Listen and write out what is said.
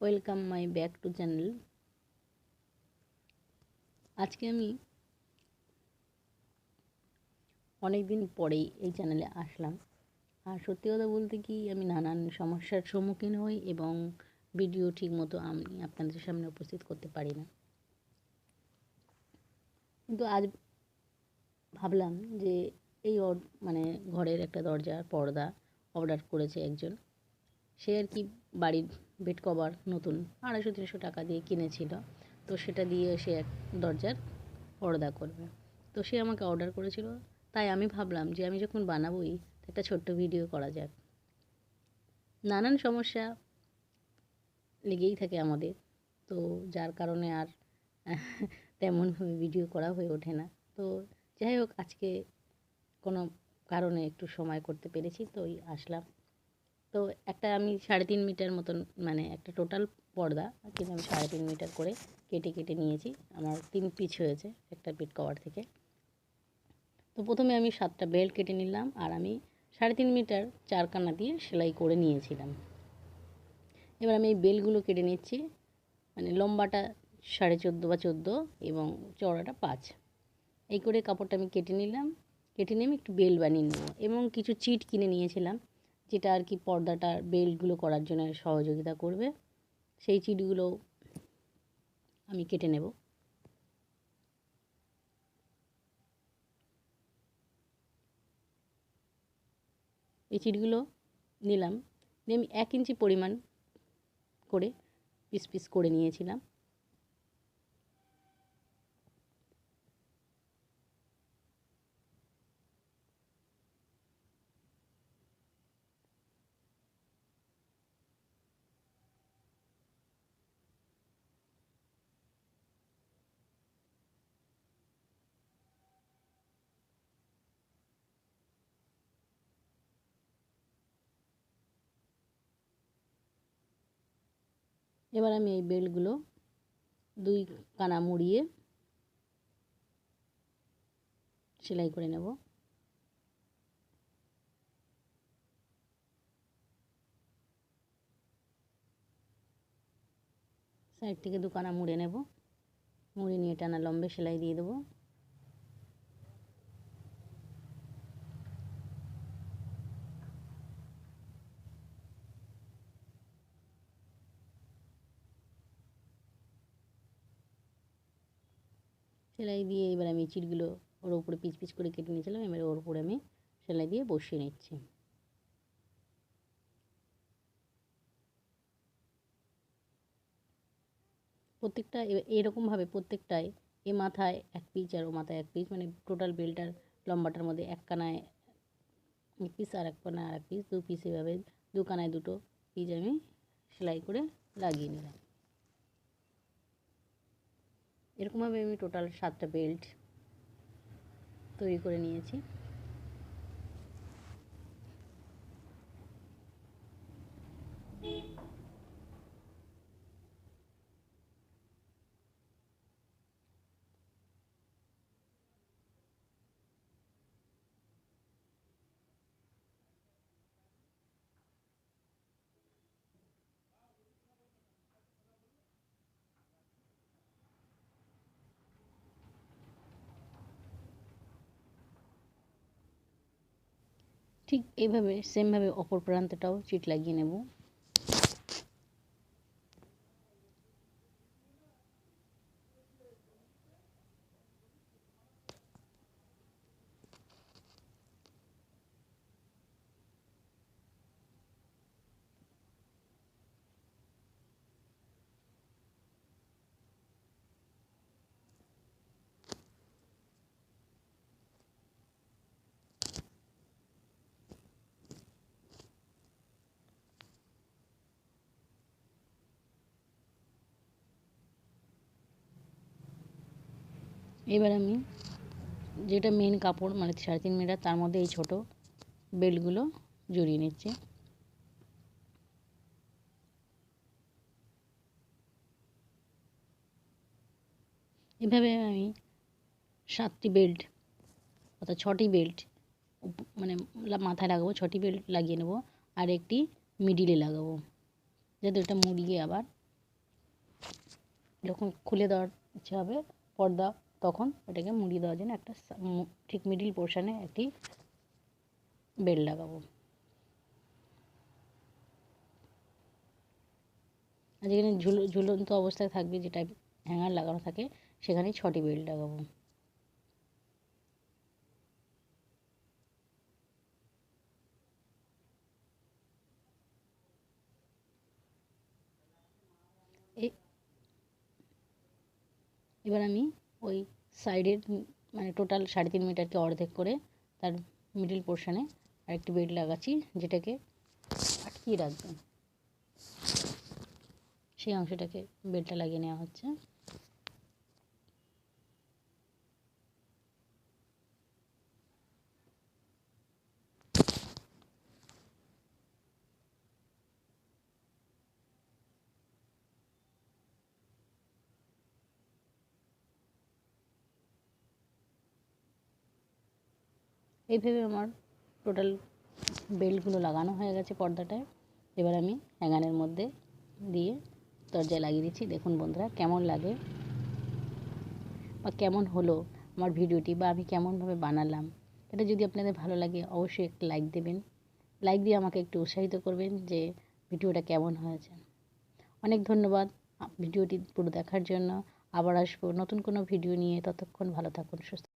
Welcome my back to channel আজকে আমি অনেক দিন পরেই এই চ্যানেলে আসলাম। আর সত্যি কথা বলতে কি, আমি নানান সমস্যার সম্মুখীন হই এবং ভিডিও ঠিক মতো আমি আপনাদের সামনে উপস্থিত করতে পারি না। কিন্তু আজ ভাবলাম যে এই মানে ঘরের একটা দরজার পর্দা অর্ডার করেছে একজন। সে আর কি বাড়ির বেড কভার নতুন আড়াইশো, তিনশো টাকা দিয়ে কিনেছিল। তো সেটা দিয়ে সে এক দরজার পর্দা করবে। তো সে আমাকে অর্ডার করেছিল। তাই আমি ভাবলাম যে আমি যখন বানাবোই একটা ছোট্ট ভিডিও করা যাক। নানান সমস্যা লেগেই থাকে আমাদের। তো যার কারণে আর তেমনভাবে ভিডিও করা হয়ে ওঠে না। তো যাই হোক, আজকে কোনো কারণে একটু সময় করতে পেরেছি, তো আসলাম। তো একটা আমি সাড়ে তিন মিটার মতন মানে একটা টোটাল পর্দা, কিন্তু আমি সাড়ে তিন মিটার করে কেটে কেটে নিয়েছি। আমার তিন পিচ হয়েছে একটা পিট কভার থেকে। তো প্রথমে আমি সাতটা বেল্ট কেটে নিলাম আর আমি সাড়ে তিন মিটার চারকানা দিয়ে সেলাই করে নিয়েছিলাম। এবার আমি এই বেলগুলো কেটে নিচ্ছি মানে লম্বাটা সাড়ে চোদ্দ বা চোদ্দ এবং চওড়াটা পাঁচ। এই করে কাপড়টা আমি কেটে নিলাম, কেটে নিয়ে আমি একটু বেল বানিয়ে নেব এবং কিছু চিট কিনে নিয়েছিলাম। যেটা আর কি পর্দাটার বেল্টগুলো করার জন্য সহযোগিতা করবে, সেই চিটগুলো আমি কেটে নেব। এই চিটগুলো নিলাম, নিয়ে আমি এক ইঞ্চি পরিমাণ করে পিস পিস করে নিয়েছিলাম। এবার আমি এই বেল্টগুলো দুই কানা মুড়িয়ে সেলাই করে নেব। সাইড থেকে দু কানা মুড়ে নেব। মুড়ে নিয়ে টানা লম্বে সেলাই দিয়ে দেবো। সেলাই দিয়ে এবার আমি চিটগুলো ওর উপরে পিচ পিচ করে কেটে নিয়েছিলাম, এবার ওর উপরে আমি সেলাই দিয়ে বসিয়ে নিচ্ছি। প্রত্যেকটা এরকমভাবে প্রত্যেকটায় এ মাথায় এক পিচ আর ও মাথায় এক পিচ মানে টোটাল বেলটার লম্বাটার মধ্যে এক কানায় এক পিস আর এক কানায় আর এক পিস দু পিস এভাবে দু কানায় দুটো পিস আমি সেলাই করে লাগিয়ে নিলাম। এরকমভাবে আমি টোটাল সাতটা বেল্ট তৈরি করে নিয়েছি। ঠিক এইভাবে সেমভাবে অপর প্রান্তটাও চিট লাগিয়ে নেব। এবার আমি যেটা মেন কাপড় মানে সাড়ে তিন মিটার, তার মধ্যে এই ছোটো বেল্টগুলো জড়িয়ে নিচ্ছি। এভাবে আমি সাতটি বেল্ট অর্থাৎ ছটি বেল্ট মানে মাথায় লাগাবো, ছটি বেল্ট লাগিয়ে নেব, আর একটি মিডিলে লাগাবো। যাতে ওটা মুড়িয়ে আবার যখন খুলে দেওয়ার ইচ্ছে হবে, পর্দা তখন ওটাকে মুড়ি দেওয়ার জন্য একটা ঠিক মিডিল পোর্শানে একটি বেল্ট লাগাবো। আর যেখানে ঝুল ঝুলন্ত অবস্থায় থাকবে, যেটা হ্যাঙ্গার লাগানো থাকে, সেখানে ছটি বেল্ট লাগাবো। এবার আমি ওই সাইডের মানে টোটাল সাড়ে তিন মিটারকে অর্ধেক করে তার মিডিল পোর্শানে আরেকটি বেড লাগাচ্ছি, যেটাকে আটকিয়ে রাখবেন সেই অংশটাকে বেডটা লাগিয়ে নেওয়া হচ্ছে। এইভাবে আমার টোটাল বেল্টগুলো লাগানো হয়ে গেছে পর্দাটায়। এবার আমি হ্যাঙ্গারের মধ্যে দিয়ে দরজায় লাগিয়ে দিচ্ছি। দেখুন বন্ধুরা, কেমন লাগে বা কেমন হলো আমার ভিডিওটি বা আমি কেমনভাবে বানালাম, এটা যদি আপনাদের ভালো লাগে অবশ্যই একটা লাইক দেবেন। লাইক দিয়ে আমাকে একটু উৎসাহিত করবেন যে ভিডিওটা কেমন হয়েছে। অনেক ধন্যবাদ ভিডিওটি পুরো দেখার জন্য। আবার আসব নতুন কোনো ভিডিও নিয়ে। ততক্ষণ ভালো থাকুন, সুস্থ